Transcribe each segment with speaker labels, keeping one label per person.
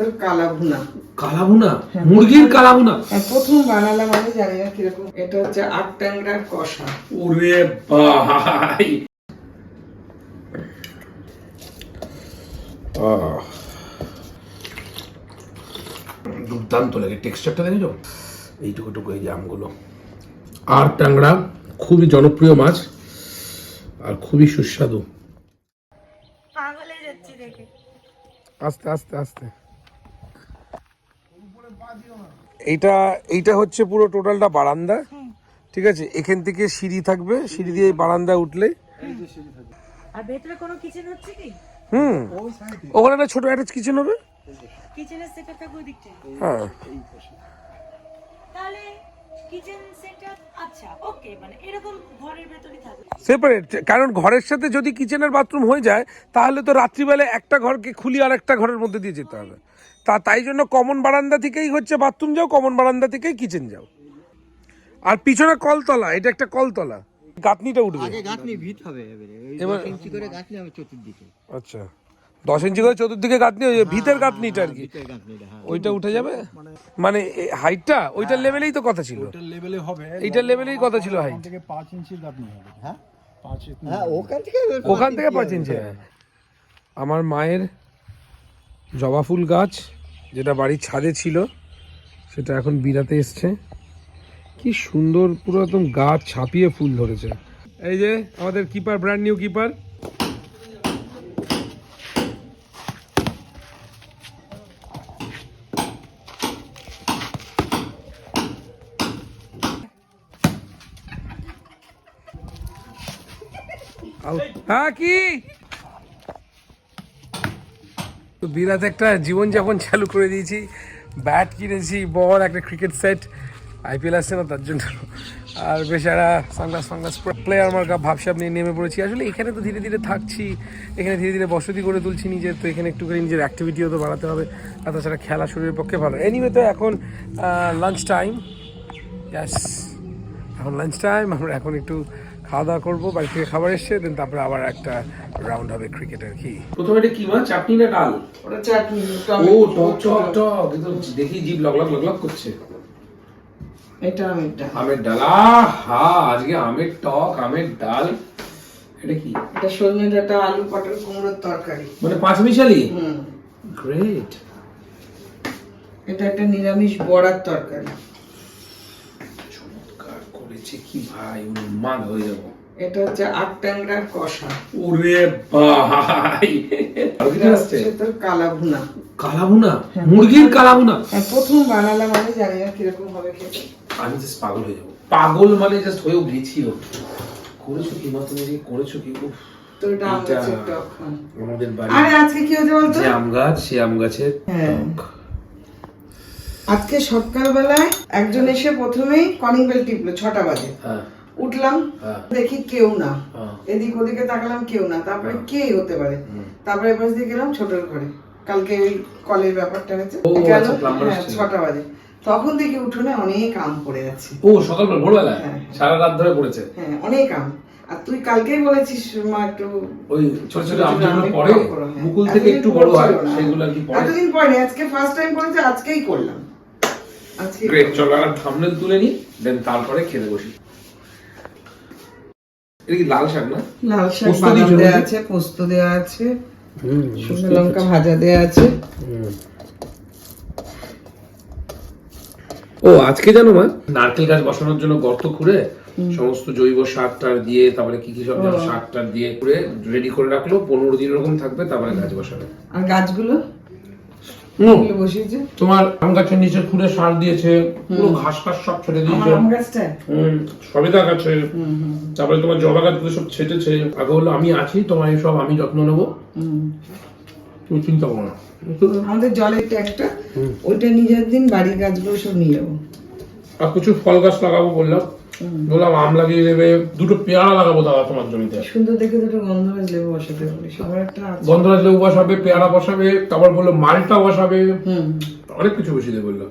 Speaker 1: তোর কালা ভুনা
Speaker 2: কালাভুনা?
Speaker 1: হ্যাঁ।
Speaker 2: মুরগির কালাভুনা?
Speaker 1: প্রথম বানালাম আমি জানি না কীরকম। এটা হচ্ছে আট ট্যাংরার কষা।
Speaker 2: ওরে ভাই! দুর্দান্ত লাগে। টেক্সচারটা দেখেছ? এইটুকু টুকু এই যে আমগুলো। আর ট্যাংরা খুবই জনপ্রিয় মাছ আর খুবই সুস্বাদু।
Speaker 3: পাগল হয়ে যাচ্ছি দেখে।
Speaker 2: আস্তে আস্তে আস্তে। এইটা এইটা হচ্ছে পুরো টোটালটা বারান্দা ঠিক আছে? এখান থেকে সিঁড়ি থাকবে সিঁড়ি দিয়ে বারান্দা উঠলে।
Speaker 3: আর ভেতরে কোনো কিচেন হচ্ছে কি?
Speaker 2: হুম। ওখানে একটা ছোট অ্যাটাচ কিচেন হবে।
Speaker 3: কিচেনের সেটআপ থাকবে ওই
Speaker 2: হ্যাঁ।
Speaker 3: তাহলে কিচেন সেটআপ আচ্ছা ওকে মানে এরকম ঘরের ভেতরই থাকবে।
Speaker 2: সেপারেট কারণ ঘরের সাথে যদি কিচেনের বাথরুম হয়ে যায় তাহলে তো রাত্রিবেলা একটা ঘরকে খুলি আর একটা ঘরের মধ্যে দিয়ে যেতে হবে। তা তাই জন্য কমন বারান্দা থেকেই হচ্ছে বাথরুম যাও কমন বারান্দা থেকেই কিচেন যাও। আর পিছনে কলতলা এটা একটা কলতলা। গাঁথনিটা উঠবে।
Speaker 4: আগে গাঁথনি ভিত হবে এবারে। ওই
Speaker 2: এবার-
Speaker 4: দশ ইঞ্চি করে গাঁথনি হবে চতুর্দিকে।
Speaker 2: আচ্ছা। দশ ইঞ্চি করে চতুর্দিকে গাঁথনি ওই ভিতের গাঁথনিটা আর কি।
Speaker 4: হ্যাঁ।
Speaker 2: ওইটা উঠে যাবে? মানে হাইটটা ওইটার লেভেলেই তো কথা ছিল।
Speaker 5: ওটার লেভেলে হবে।
Speaker 2: এইটার লেভেলেই কথা ছিল হাইট
Speaker 5: থেকে গাঁথনি হবে
Speaker 4: হ্যাঁ? হ্যাঁ ওখান থেকে
Speaker 2: ওখান থেকে পাঁচ ইঞ্চি আমার মায়ের জবা ফুল গাছ যেটা বাড়ির ছাদে ছিল, সেটা এখন বিরাতে এসছে। কি সুন্দর পুরো একদম গাছ ছাপিয়ে ফুল ধরেছে। এই যে আমাদের কিপার ব্র্যান্ড নিউ কিপার। হ্যাঁ কি? তো বিরাট একটা জীবনযাপন চালু করে দিয়েছি। ব্যাট কিনেছি, বল, একটা ক্রিকেট সেট আইপিএল আসছে না তার জন্য। আর বেচারা সানগ্লাস ফাংলাস প্লেয়ার মার্কা ভাবসাব নিয়ে নেমে পড়েছি। আসলে এখানে তো ধীরে ধীরে থাকছি, এখানে ধীরে ধীরে বসতি করে তুলছি নিজের, তো এখানে একটুখানি নিজের অ্যাক্টিভিটিও তো বাড়াতে হবে, আর তাছাড়া খেলা শরীরের পক্ষে ভালো। এনিওয়ে তো এখন লাঞ্চ টাইম ইয়াস এখন লাঞ্চ টাইম আমরা এখন একটু খাওয়া দাওয়া করব বাড়ি থেকে খাবার এসছে দেন তারপরে আবার একটা রাউন্ড হবে ক্রিকেটের কি। প্রথমে এটা কি মাছ চাটনি না ডাল?
Speaker 1: ওটা চাটনি
Speaker 2: ও টক টক টক এ দেখি জিভ লগ লগ লগ লগ করছে।
Speaker 1: এটা এটা
Speaker 2: আমের ডাল হা আজকে আমের টক আমের ডাল এটা কি?
Speaker 1: এটা সজনে ডাঁটা আলু পটল কুমড়োর তরকারি।
Speaker 2: মানে পাঁচ মিশালি
Speaker 1: হুম।
Speaker 2: গ্রেট
Speaker 1: এটা একটা নিরামিষ বড়ার তরকারি
Speaker 2: চমৎকার করেছে কি ভাই উন্মাদ হয়ে যাব।
Speaker 1: এটা হচ্ছে আট ট্যাংরার কষা।
Speaker 2: ওরে ভাই।
Speaker 1: তোর কালা ভুনা
Speaker 2: কালাভুনা মুরগির কালাভুনা?
Speaker 1: আর প্রথম বানালাম আমি জানি না কীরকম হবে খেতে।
Speaker 2: আমি জাস্ট পাগল হয়ে যাব। পাগল মানে জাস্ট হয়েও গেছিও করেছ কি? মা তুমি করেছ কি? উফ,
Speaker 1: হ্যাঁ।
Speaker 2: আমাদের বাড়ি
Speaker 1: আরে আজকে কি হয়েছে বলতো?
Speaker 2: আম গাছ সে আম গাছের
Speaker 1: হ্যাঁ।
Speaker 2: টক।
Speaker 1: আজকে সকালবেলায় একজন এসে প্রথমেই কলিং বেল টিপলো ছটা বাজে।
Speaker 2: হ্যাঁ।
Speaker 1: উঠলাম
Speaker 2: হ্যাঁ।
Speaker 1: দেখি কেউ না।
Speaker 2: হ্যাঁ।
Speaker 1: এদিক ওদিকে তাকালাম কেউ না। তারপরে কে হতে পারে? তারপরে এবার দিয়ে গেলাম ছোটর ঘরে। কালকে ওই কলের ব্যাপারটা হয়েছে। গেল
Speaker 2: আচ্ছা,
Speaker 1: হ্যাঁ। ছটা বাজে। তখন দেখি উঠোনে অনেক আম পড়ে আছে।
Speaker 2: ও সকালবেলা ভোরবেলা
Speaker 1: হ্যাঁ।
Speaker 2: সারা রাত ধরে পড়েছে?
Speaker 1: হ্যাঁ অনেক আম। আর তুই কালকেই বলেছিস মা একটু
Speaker 2: ওই ছোট ছোট আম
Speaker 1: ছোট
Speaker 2: পড়ে?
Speaker 1: টক করো, হ্যাঁ।
Speaker 2: মুকুল থেকে একটু বড় হয় সেগুলো আর কি পড়ে?
Speaker 1: এতদিন পরে আজকে ফার্স্ট টাইম করেছে আজকেই করলাম।
Speaker 2: গ্রেট চলো আর থামনেল তুলে নি দেন তারপরে খেতে বসি। এটা কি লাল শাক না?
Speaker 1: লাল শাক বাদাম দেওয়া আছে পোস্ত দেওয়া আছে শুকনো লঙ্কা ভাজা দেওয়া আছে।
Speaker 2: ও আজকে জানো মা নারকেল গাছ বসানোর জন্য গর্ত খুঁড়ে সমস্ত জৈব সার টার দিয়ে তারপরে কি কি সব সার টার দিয়ে করে রেডি করে রাখল পনেরো দিন এরকম থাকবে তারপরে গাছ বসাবে।
Speaker 1: আর গাছগুলো? বসিয়েছে।
Speaker 2: তোমার আম গাছের নিচে খুঁড়ে সার দিয়েছে পুরো ঘাস টাস সব ছেড়ে দিয়েছে।
Speaker 1: আম গাছটা
Speaker 2: সবেদা গাছে তারপরে তোমার জবা গাছগুলো সব ছেটেছে আগে হলো আমি আছি তোমার সব আমি যত্ন নেব।
Speaker 1: হুম।
Speaker 2: তুমি চিন্তা করো না।
Speaker 1: আমাদের জলের ট্যাঙ্কটা ওইটা নিজের দিন বাড়ির গাছগুলো সব নিয়ে যাব।
Speaker 2: আর কিছু ফল গাছ লাগাবো বললাম। বললাম আম লাগিয়ে দেবে দুটো পেয়ারা লাগাবো দাদা তোমার জমিতে।
Speaker 1: সুন্দর দেখে দুটো গন্ধরাজ লেবু বসাতে বলিস আমার একটা
Speaker 2: গন্ধরাজ লেবু বসাবে পেয়ারা বসাবে তারপর বলল মালটা বসাবে। অনেক কিছু বেশি দিয়ে বলল।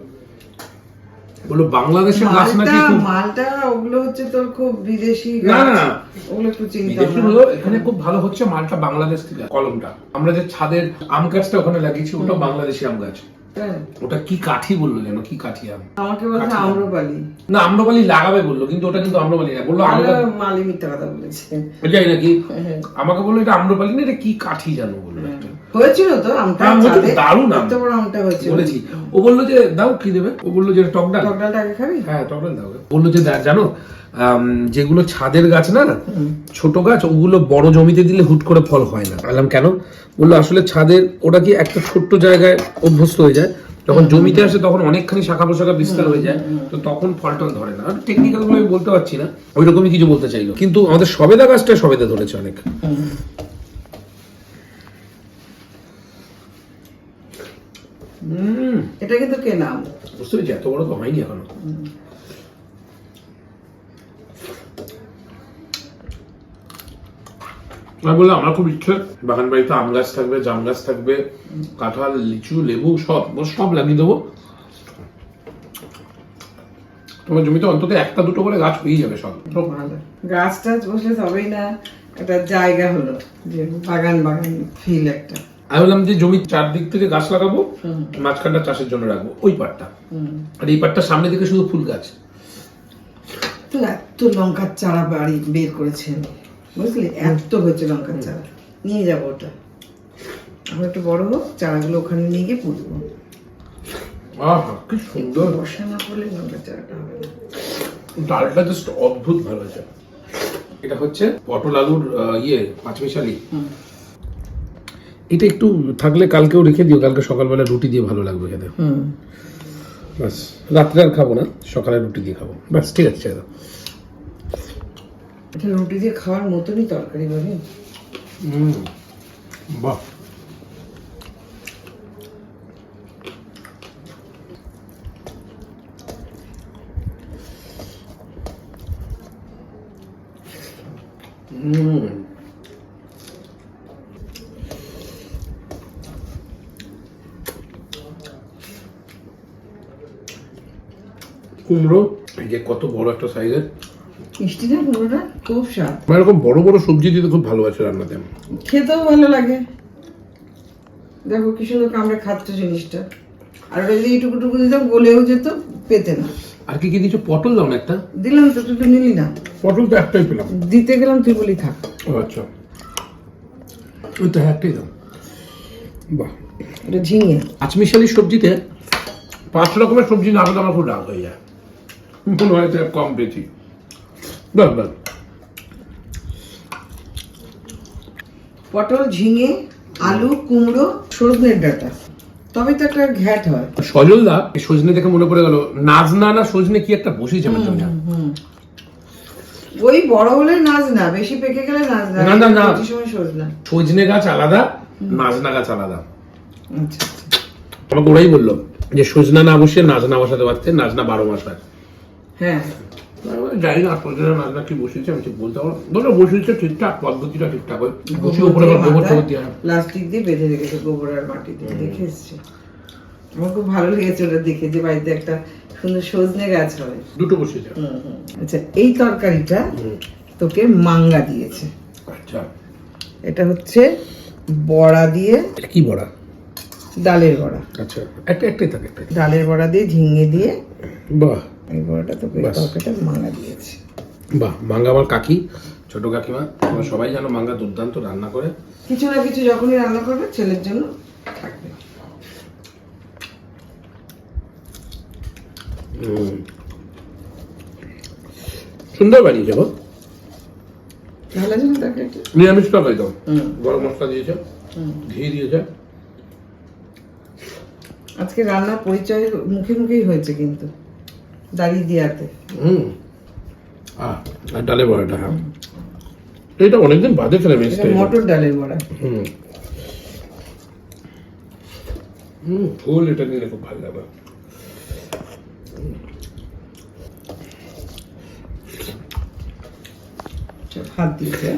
Speaker 2: বলল বাংলাদেশের গাছ
Speaker 1: মালটা
Speaker 2: নাকি খুব
Speaker 1: মালটা ওগুলো হচ্ছে তোর খুব বিদেশি
Speaker 2: না, না।
Speaker 1: ওগুলো একটু চিন্তা
Speaker 2: হলো এখানে খুব ভালো হচ্ছে মালটা বাংলাদেশ থেকে কলমটা। আমরা যে ছাদের আম গাছটা ওখানে লাগিয়েছি ওটা বাংলাদেশি আম গাছ। ওটা কি কাঠি বলল যেন? কি কাঠি আম?
Speaker 1: আমাকে বলছে আম্রপালি।
Speaker 2: না আম্রপালি লাগাবে বলল কিন্তু ওটা কিন্তু আম্রপালি না বলল
Speaker 1: মালি মিথ্যা কথা বলেছে।
Speaker 2: যাই নাকি?
Speaker 1: হ্যাঁ।
Speaker 2: আমাকে বলল এটা আম্রপালি না এটা কি কাঠি জানো বলল
Speaker 1: হয়েছিল তো আমটা
Speaker 2: আম দারুণ আম।
Speaker 1: বড় আমটা হয়েছিল।
Speaker 2: বলেছি। ও বলল যে দাও কি দেবে? ও বলল যে টক ডাল।
Speaker 1: টক ডালটা আগে খাবি?
Speaker 2: হ্যাঁ টক ডাল দাও। বলল যে জানো যেগুলো ছাদের গাছ না ছোট গাছ ওগুলো বড় জমিতে দিলে হুট করে ফল হয় না। বললাম কেন? বলল আসলে ছাদের ওটা কি একটা ছোট্ট জায়গায় অভ্যস্ত হয়ে যায়? যখন জমিতে আসে তখন অনেকখানি শাখা পোশাখা বিস্তার হয়ে যায় তো তখন ফল টল ধরে না। টেকনিক্যালগুলো আমি বলতে পারছি না ওই রকমই কিছু বলতে চাইলো। কিন্তু আমাদের সবেদা গাছটা সবেদা ধরেছে অনেক। হুম।
Speaker 1: এটা কিন্তু কেনা আম
Speaker 2: বুঝতে পেরেছি এত বড় তো হয়নি এখনও। আমি বললাম আমার খুব ইচ্ছে বাগান বাড়িতে আম গাছ থাকবে জাম গাছ থাকবে কাঁঠাল লিচু লেবু সব সব লাগিয়ে দেবো। তোমার জমিতে অন্তত একটা দুটো করে গাছ যাবে সব।
Speaker 1: গাছ টাছ বসলে তবেই না একটা জায়গা হলো যে বাগান বাগান ফিল একটা।
Speaker 2: আমি বললাম যে জমির চারদিক থেকে গাছ লাগাবো মাঝখানটা চাষের জন্য রাখব ওই পাটটা আর এই পাটটা সামনে দিকে শুধু ফুল গাছ।
Speaker 1: তো এত লঙ্কার চারা বাড়ি বের করেছেন বুঝলি? এত হয়েছে লঙ্কার চারা নিয়ে যাব ওটা। আমার একটু বড় হোক চারাগুলো ওখানে নিয়ে গিয়ে পুঁতবো।
Speaker 2: আহা কি সুন্দর।
Speaker 1: বর্ষা না পড়লে লঙ্কার চারাটা হবে
Speaker 2: ডালটা জাস্ট অদ্ভুত ভালো হয়েছে। এটা হচ্ছে পটল আলুর ইয়ে পাঁচমিশালি। এটা একটু থাকলে কালকেও রেখে দিও কালকে সকালবেলা রুটি দিয়ে ভালো লাগবে খেতে।
Speaker 1: হুম।
Speaker 2: ব্যাস রাত্রে আর খাব না সকালে রুটি দিয়ে খাব। ব্যাস ঠিক আছে।
Speaker 1: এটা রুটি দিয়ে খাওয়ার মতনই তরকারি
Speaker 2: হুম, বাহ। কুমড়ো, এই যে কত বড় একটা সাইজের।
Speaker 1: মিষ্টি না পুরোটা খুব স্বাদ।
Speaker 2: আমার এরকম বড় বড় সবজি দিতে খুব ভালোবাসে রান্নাতে। আমি।
Speaker 1: খেতেও ভালো লাগে। দেখো কি সুন্দর কামড়ে খাচ্ছে জিনিসটা। আর ওটা যদি এইটুকু টুকু দিতাম গলেও যেত পেতে না।
Speaker 2: আর কি কি দিচ্ছ পটল দাও না একটা।
Speaker 1: দিলাম তো তুই তো নিলি না।
Speaker 2: পটল তো একটাই পেলাম।
Speaker 1: দিতে গেলাম তুই বলি থাক।
Speaker 2: ও আচ্ছা। ওই তো একটাই দাও। বাহ।
Speaker 1: এটা ঝিঙে।
Speaker 2: পাঁচমিশালি সবজিতে পাঁচ রকমের সবজি না হলে আমার খুব রাগ হয়ে যায়। মনে হয় কম বেশি।
Speaker 1: পটল ঝিঙে আলু কুমড়ো সজনের ডাটা। তবে তো একটা ঘ্যাট হয়।
Speaker 2: সজল দা সজনে দেখে মনে পড়ে গেল নাজনা না সজনে কি একটা বসেছে আমার জন্য?
Speaker 1: ওই বড় হলে নাচ না বেশি পেকে গেলে নাচ না
Speaker 2: না, না,
Speaker 1: সজনা।
Speaker 2: সজনে গাছ আলাদা নাজনা গাছ আলাদা।
Speaker 1: আচ্ছা
Speaker 2: আমাকে ওরাই বলল যে সজনা না বসে নাজনা বসাতে পারছে নাজনা বারো মাস হয়।
Speaker 1: হ্যাঁ।
Speaker 2: জানি না সজনা নাজনা কি বসেছে আমি বলতে পারব ধরো বসেছে ঠিকঠাক পদ্ধতিটা ঠিকঠাক। হয় বসে উপরে গোবর টোবর দিয়ে
Speaker 1: প্লাস্টিক দিয়ে বেঁধে রেখেছে গোবর আর মাটি দিয়ে দেখে এসছে। আমার খুব ভালো লেগেছে ওটা দেখে যে বাড়িতে একটা সুন্দর সজনে গাছ হয়।
Speaker 2: দুটো বসেছে
Speaker 1: আচ্ছা এই তরকারিটা তোকে মাঙ্গা দিয়েছে।
Speaker 2: আচ্ছা।
Speaker 1: এটা হচ্ছে বড়া দিয়ে।
Speaker 2: কি বড়া?
Speaker 1: ডালের বড়া।
Speaker 2: আচ্ছা একটা একটাই থাকে
Speaker 1: ডালের বড়া দিয়ে ঝিঙে দিয়ে
Speaker 2: বাহ।
Speaker 1: এই দিয়েছে।
Speaker 2: বাহ মাঙ্গা আমার কাকি ছোট কাকিমা আমরা সবাই জানো মাঙ্গা দুর্দান্ত রান্না করে।
Speaker 1: কিছু না কিছু যখনই রান্না করবে ছেলের জন্য থাকবে।
Speaker 2: সুন্দর বানিয়েছে গো।
Speaker 1: ভালো আছে না
Speaker 2: নিরামিষ তরকারি তো। গরম মশলা দিয়েছে ঘি দিয়েছে।
Speaker 1: আজকে রান্নার পরিচয় মুখে মুখেই হয়েছে কিন্তু। দাঁড়িয়ে দিয়াতে
Speaker 2: হুম। আহ, আর ডালে বড়াটা হ্যাঁ। এটা অনেকদিন বাদে খেলাম
Speaker 1: এটা মটর ডালের বড়া।
Speaker 2: হুম। হুম ফুল এটা নিলে খুব ভালো লাগবে
Speaker 1: আচ্ছা, ভাত দিয়েছে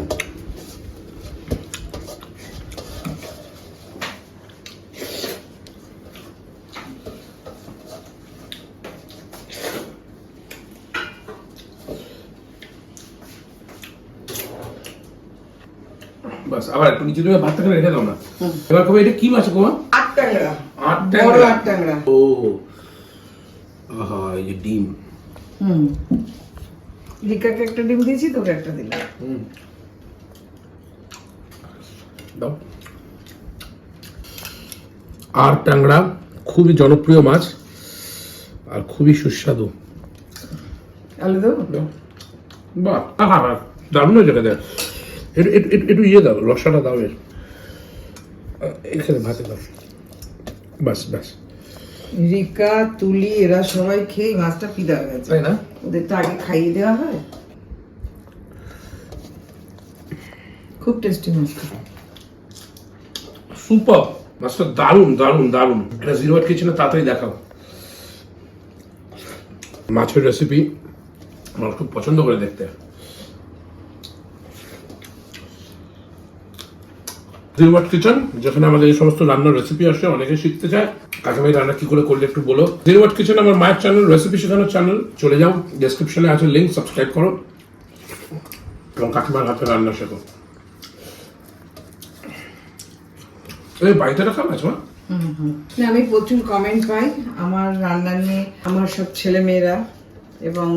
Speaker 2: আবার একটু নিচে তুমি ভাতটা রেখে দাও না। এবার কবে এটা কি মাছ
Speaker 1: আট টাকা
Speaker 2: আট
Speaker 1: আট ট্যাংরা।
Speaker 2: ও আহা এই যে ডিম।
Speaker 1: হুম। রিকাকে একটা ডিম দিয়েছি তোকে একটা দিলাম।
Speaker 2: হুম। দাও। আর ট্যাংরা খুবই জনপ্রিয় মাছ আর খুবই সুস্বাদু।
Speaker 1: আলু দেবো?
Speaker 2: দাও। বাহ দারুণ হয়েছে এটা একটু ইয়ে দাও রসাটা দাও এর। এখানে ভাতে দাও। বাস বাস।
Speaker 1: রিকা তুলি এরা সবাই খেয়ে মাছটা পিদা হয়ে গেছে।
Speaker 2: তাই না?
Speaker 1: ওদেরটা আগে খাইয়ে দেওয়া হয়। খুব টেস্টি মাছটা।
Speaker 2: সুপার। মাছটা দারুণ দারুণ দারুণ। এটা জিরো ওয়াট কিচেনে তাড়াতাড়ি দেখাও। মাছের রেসিপি আমার খুব পছন্দ করে দেখতে। ওয়াট কিচেন যেখানে আমাদের এই সমস্ত রান্নার রেসিপি আসে, অনেকে শিখতে চায় কাকিমাই রান্না কি করে করলে একটু বলো? ওয়াট কিচেন আমার মায়ের চ্যানেল রেসিপি শেখানোর চ্যানেল চলে যাও ডেসক্রিপশনে আছে লিঙ্ক সাবস্ক্রাইব করো। এবং কাকিমার হাতে রান্না শেখো। এই বাড়িতে রাখা মাছ মা?
Speaker 1: আমি প্রচুর কমেন্ট পাই আমার রান্না নিয়ে, আমার সব ছেলে মেয়েরা এবং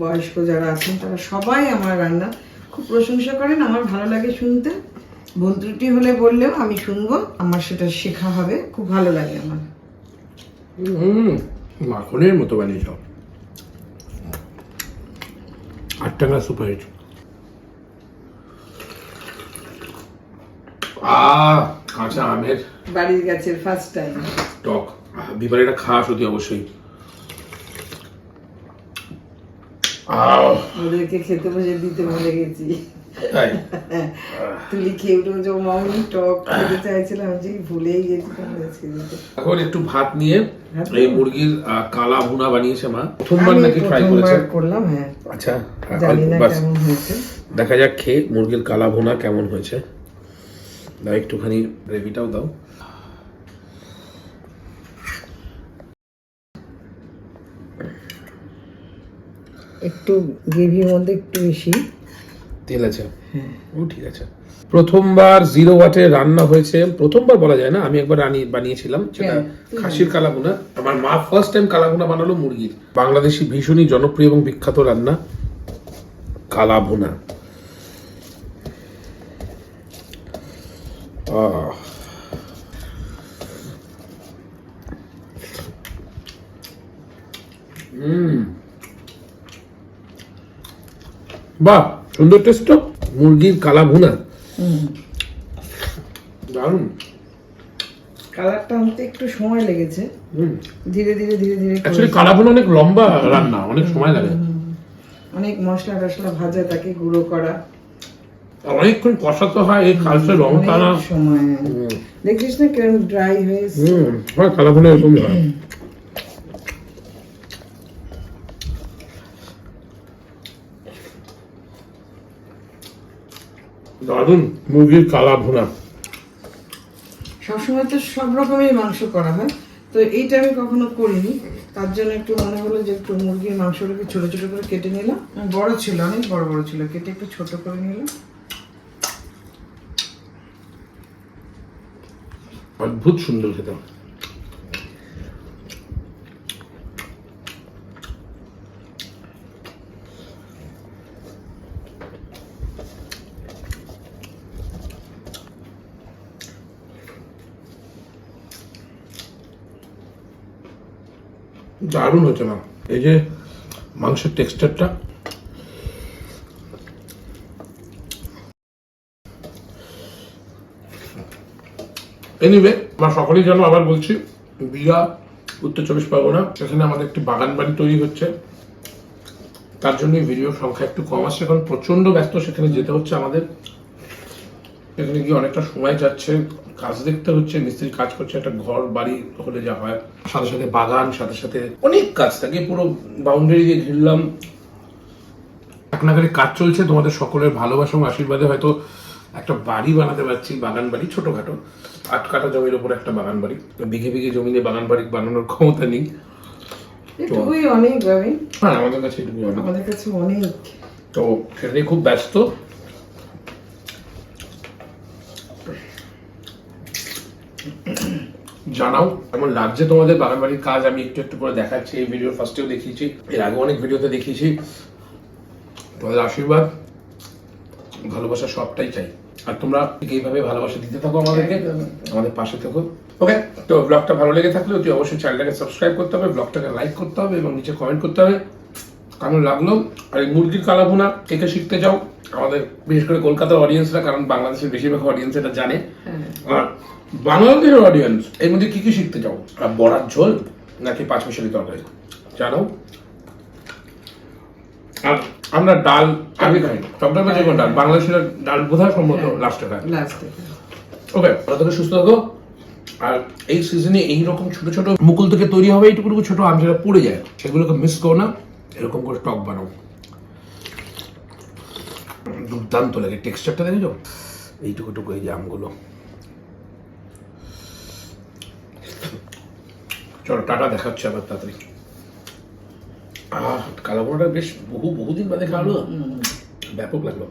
Speaker 1: বয়স্ক যারা আছেন, তারা সবাই আমার রান্না খুব প্রশংসা করেন, আমার ভালো লাগে শুনতে। ভুল ত্রুটি হলে বললেও আমি শুনব আমার সেটা শেখা হবে। খুব ভালো লাগে আমার।
Speaker 2: মাখনের মতো বানিয়েছ আট টাকা সুপার হিট। কাঁচা আমের
Speaker 1: বাড়ির গাছের ফার্স্ট টাইম
Speaker 2: টক। আহ, বিপারিটা খাওয়া সত্যি অবশ্যই।
Speaker 1: ওদেরকে খেতে বসে দিতে ভুলে গেছি।
Speaker 2: তাই?
Speaker 1: তুলি খেয়ে উঠে বলছে, মামনি টক খেতে চাইছিলাম যে ভুলেই গেছি
Speaker 2: এখন একটু ভাত নিয়ে এই মুরগির কালা ভুনা বানিয়েছে মা। প্রথমবার নাকি ট্রাই করেছে
Speaker 1: করলাম হ্যাঁ।
Speaker 2: আচ্ছা
Speaker 1: জানি না কেমন হয়েছে।
Speaker 2: দেখা যাক খেয়ে মুরগির কালা ভুনা কেমন হয়েছে। দাও একটুখানি গ্রেভিটাও দাও।
Speaker 1: একটু গ্রেভির মধ্যে একটু বেশি।
Speaker 2: তেল আছে। ও ঠিক আছে। প্রথমবার জিরো ওয়াটে রান্না হয়েছে প্রথমবার বলা যায় না আমি একবার রানি বানিয়েছিলাম সেটা
Speaker 1: হ্যাঁ,
Speaker 2: খাসির কালাভুনা। আমার মা ফার্স্ট টাইম কালাভুনা বানালো মুরগির। বাংলাদেশি ভীষণই জনপ্রিয় এবং বিখ্যাত রান্না কালাভুনা। বাহ! সুন্দর টেস্ট মুরগির কালা ভুনা। দারুণ।
Speaker 1: কালারটা আনতে একটু সময় লেগেছে। ধীরে ধীরে ধীরে ধীরে
Speaker 2: অ্যাকচুয়ালি কালা ভুনা অনেক লম্বা রান্না অনেক সময় লাগে।
Speaker 1: অনেক মশলা টশলা ভাজা তাকে গুঁড়ো করা।
Speaker 2: অনেকক্ষণ কষাতে হয় এই কালচে রং টানা।
Speaker 1: সময়। দেখিস না কেমন ড্রাই হয়েছে।
Speaker 2: হুম হয় কালা ভুনা এরকমই হয়। দারুণ মুরগির কালা ভুনা
Speaker 1: সবসময় তো সব রকমের মাংস করা হয়। তো এইটা আমি কখনো করিনি। তার জন্য একটু মনে হলো যে একটু মুরগির মাংসটাকে ছোট ছোট করে কেটে নিলাম। বড় ছিল অনেক বড় বড় ছিল। কেটে একটু ছোট করে নিলাম।
Speaker 2: অদ্ভুত সুন্দর খেতে। দারুণ হচ্ছে না এই যে মাংসের টেক্সচারটা এনিওয়ে আমরা সকলেই জানো, আবার বলছি, বিয়া, উত্তর চব্বিশ পরগনা সেখানে আমাদের একটি বাগান বাড়ি তৈরি হচ্ছে। তার জন্য ভিডিও সংখ্যা একটু কম আসছে, কারণ প্রচণ্ড ব্যস্ত সেখানে যেতে হচ্ছে আমাদের। সেখানে গিয়ে অনেকটা সময় যাচ্ছে। কাজ দেখতে হচ্ছে মিস্ত্রি কাজ করছে একটা ঘর বাড়ি হলে যা হয়। সাথে সাথে বাগান সাথে সাথে অনেক কাজ থাকে পুরো বাউন্ডারি দিয়ে ঘিরলাম। এক নাগারে কাজ চলছে তোমাদের সকলের ভালোবাসা এবং আশীর্বাদে হয়তো একটা বাড়ি বানাতে পারছি বাগান বাড়ি ছোটখাটো। আট কাটা জমির উপর একটা বাগান বাড়ি। বিঘে বিঘে জমিনে বাগান বাড়ি বানানোর ক্ষমতা নেই।
Speaker 1: এটুকুই অনেক
Speaker 2: হ্যাঁ আমাদের কাছে অনেক।
Speaker 1: আমাদের কাছে অনেক।
Speaker 2: তো সেটা খুব ব্যস্ত। জানাও। কেমন লাগছে তোমাদের বাগান বাড়ির কাজ আমি একটু একটু করে দেখাচ্ছি। এই ভিডিও ফার্স্টেও দেখিয়েছি এর আগে অনেক ভিডিওতে দেখিয়েছি। তোমাদের আশীর্বাদ ভালোবাসা সবটাই চাই। আর তোমরা এইভাবে ভালোবাসা দিতে থাকো আমাদেরকে আমাদের পাশে থাকো। ওকে তো ব্লগটা ভালো লেগে থাকলে অতি অবশ্যই চ্যানেলটাকে সাবস্ক্রাইব করতে হবে ব্লগটাকে লাইক করতে হবে এবং নিচে কমেন্ট করতে হবে। কেমন লাগল? আর এই মুরগির কালাভুনা কে কে শিখতে যাও আমাদের বিশেষ করে কলকাতার অডিয়েন্সরা কারণ বাংলাদেশের বেশিরভাগ অডিয়েন্স এটা জানে আর বাংলাদেশের অডিয়েন্স এর মধ্যে কি কি শিখতে চাও? আর বড়ার ঝোল নাকি পাঁচ মিশালি তরকারি? জানো? আর আমরা ডাল আগে খাই। সবটাই যে কোন ডাল। বাংলাদেশের ডাল বোধহয় সম্ভবত লাস্টে খায়। ওকে ভালো থেকে সুস্থ থাকো। আর এই সিজনে এইরকম ছোট ছোট মুকুল থেকে তৈরি হবে এইটুকু ছোট আম যেটা পড়ে যায় সেগুলোকে মিস করো না। এরকম করে টক বানাও। দুর্দান্ত লাগে। টেক্সচারটা দেখেছ? এইটুকু টুকু এই যে আমগুলো। চলো টাটা দেখাচ্ছে আবার তাড়াতাড়ি। আহ কালাবোনাটা বেশ বহু বহুদিন বাদে খাওয়ালো ব্যাপক লাগল।